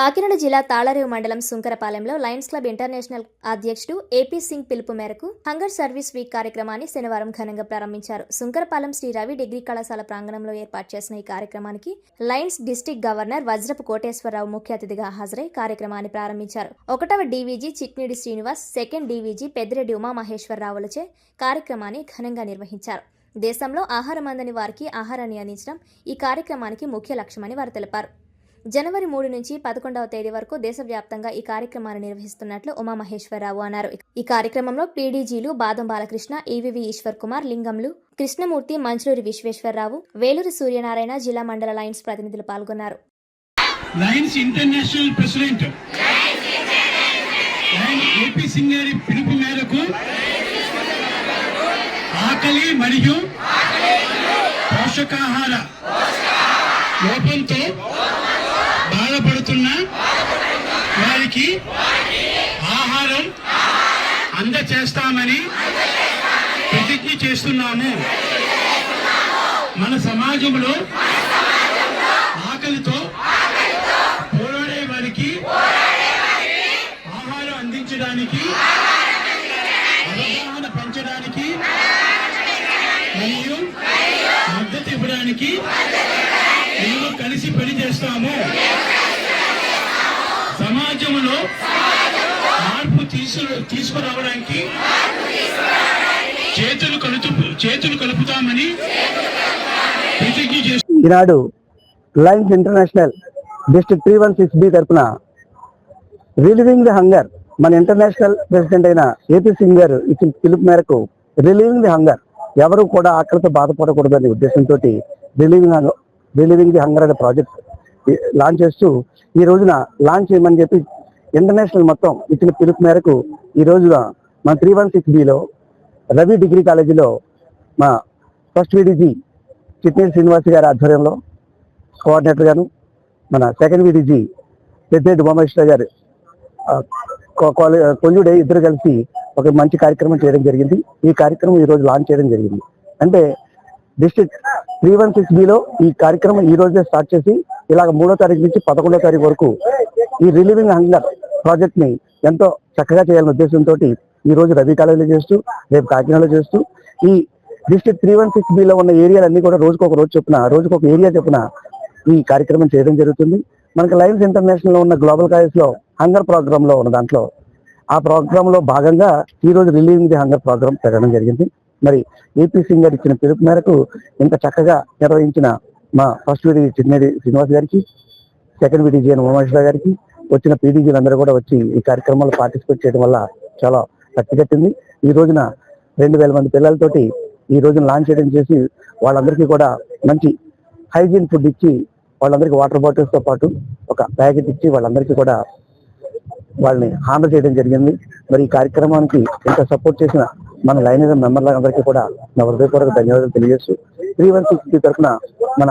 కాకినాడ జిల్లా తాళరేవు మండలం సుంకరపాలెంలో లయన్స్ క్లబ్ ఇంటర్నేషనల్ అధ్యక్షుడు ఏపీ సింగ్ పిలుపు మేరకు హంగర్ సర్వీస్ వీక్ కార్యక్రమాన్ని శనివారం ఘనంగా ప్రారంభించారు. సుంకరపాలెం శ్రీ రవి డిగ్రీ కళాశాల ప్రాంగణంలో ఏర్పాటు చేసిన ఈ కార్యక్రమానికి lions district governor Vajrapu Koteswararao ముఖ్య అతిథిగా హాజరై కార్యక్రమాన్ని ప్రారంభించారు. ఒకటవ DVG Chitmidi Srinivas second DVG Peddireddy ఉమామహేశ్వరరావులచే కార్యక్రమాన్ని ఘనంగా నిర్వహించారు. దేశంలో ఆహారం అందని వారికి ఆహారాన్ని అందించడం ఈ కార్యక్రమానికి ముఖ్య లక్ష్యమని వారు తెలిపారు. జనవరి మూడు నుంచి పదకొండవ తేదీ వరకు దేశవ్యాప్తంగా ఈ కార్యక్రమాన్ని నిర్వహిస్తున్నట్లు ఉమామహేశ్వరరావు అన్నారు. ఈ కార్యక్రమంలో పీడీజీలు బాదం బాలకృష్ణ ఈవివి ఈశ్వర్ కుమార్ లింగంలు కృష్ణమూర్తి మంచులూరి విశ్వేశ్వరరావు వేలూరి సూర్యనారాయణ జిల్లా మండల లైన్స్ ప్రతినిధులు పాల్గొన్నారు. Lions International president. AP Singh గారి పిలుపు మేరకు ఆకలి మరియు పోషకాహార లోపంతో బాధపడుతున్న వారికి ఆహారం అందచేస్తామని ప్రతిజ్ఞ చేస్తున్నాము. మన సమాజంలో ఆకలితో పోరాడే వారికి ఆహారం అందించడానికి అవగాహన పెంచడానికి మరియు మద్దతు ఇవ్వడానికి మేము కలిసి పని చేస్తాము సమాజంలో మార్పు తీసు తీసుకురావడానికి చేతులు కలుపు చేతులు కలుపుతామని ప్రతిజ్ఞ ఈనాడు Lions International district three one six B తరఫున రిలీవింగ్ ది హంగర్ మన ఇంటర్నేషనల్ ప్రెసిడెంట్ అయిన ఏపీ సింగ్ గారు ఇచ్చిన పిలుపు మేరకు రిలీవింగ్ ది హంగర్ ఎవరు కూడా ఆకలితో బాధపడకూడదనే ఉద్దేశంతో రిలీవింగ్ రిలీవింగ్ ది హంగర్ అనే ప్రాజెక్ట్ లాంచ్ చేస్తూ ఈ రోజున లాంచ్ చేయమని చెప్పి ఇంటర్నేషనల్ మొత్తం ఇచ్చిన పిలుపు మేరకు ఈ రోజున మన త్రీ వన్ సిక్స్ బిలో రవి డిగ్రీ కాలేజీలో మా ఫస్ట్ విడిజీ చిట్నేని శ్రీనివాస్ గారి ఆధ్వర్యంలో కోఆర్డినేటర్ గాను మన సెకండ్ విడిజీ పెద్దిరెడ్డి ఉమామేశ్వర గారు కొల్లుడే ఇద్దరు కలిసి ఒక మంచి కార్యక్రమం చేయడం జరిగింది. ఈ కార్యక్రమం ఈ రోజు లాంచ్ చేయడం జరిగింది. అంటే డిస్ట్రిక్ట్ త్రీ వన్ సిక్స్ బిలో ఈ కార్యక్రమం ఈ రోజే స్టార్ట్ చేసి ఇలాగ మూడో తారీఖు నుంచి పదకొండో తారీఖు వరకు ఈ రిలీవింగ్ హంగర్ ప్రాజెక్ట్ని ఎంతో చక్కగా చేయాలనే ఉద్దేశంతో ఈ రోజు రవి కాలేజీలో చేస్తూ రేపు కాకినాడలో చేస్తూ ఈ డిస్ట్రిక్ట్ త్రీ వన్ సిక్స్ బిలో ఉన్న ఏరియాలన్నీ కూడా రోజుకు ఒక రోజు చొప్పున రోజుకు ఒక ఏరియా చొప్పున ఈ కార్యక్రమం చేయడం జరుగుతుంది. మనకి లయన్స్ ఇంటర్నేషనల్లో ఉన్న గ్లోబల్ కాలేజ్లో హంగర్ ప్రోగ్రామ్లో ఉన్న దాంట్లో ఆ ప్రోగ్రామ్లో భాగంగా ఈ రోజు రిలీవింగ్ ది హంగర్ ప్రోగ్రామ్ పెట్టడం జరిగింది. మరి ఏపీ సింగ్ గారు ఇచ్చిన పిలుపు మేరకు ఇంత చక్కగా నిర్వహించిన మా ఫస్ట్ విడి చిన్నేడి శ్రీనివాస్ గారికి సెకండ్ విడి జిఎన్ ఉమేశ్వర గారికి వచ్చిన పీడీజీలు అందరూ కూడా వచ్చి ఈ కార్యక్రమంలో పార్టిసిపేట్ చేయడం వల్ల చాలా కట్టికట్టింది ఈ రోజున రెండు వేల మంది పిల్లలతోటి ఈ రోజున లాంచ్ చేయడం చేసి వాళ్ళందరికీ కూడా మంచి హైజీన్ ఫుడ్ ఇచ్చి వాళ్ళందరికీ వాటర్ బాటిల్స్తో పాటు ఒక ప్యాకెట్ ఇచ్చి వాళ్ళందరికీ కూడా వాళ్ళని హామర్ చేయడం జరిగింది. మరి ఈ కార్యక్రమానికి ఇంత సపోర్ట్ చేసిన మన లైన్ మెంబర్లందరికీ కూడా నా హృదయపూర్వక ధన్యవాదాలు తెలియజేస్తూ త్రీ వన్ సిక్స్ తరఫున మన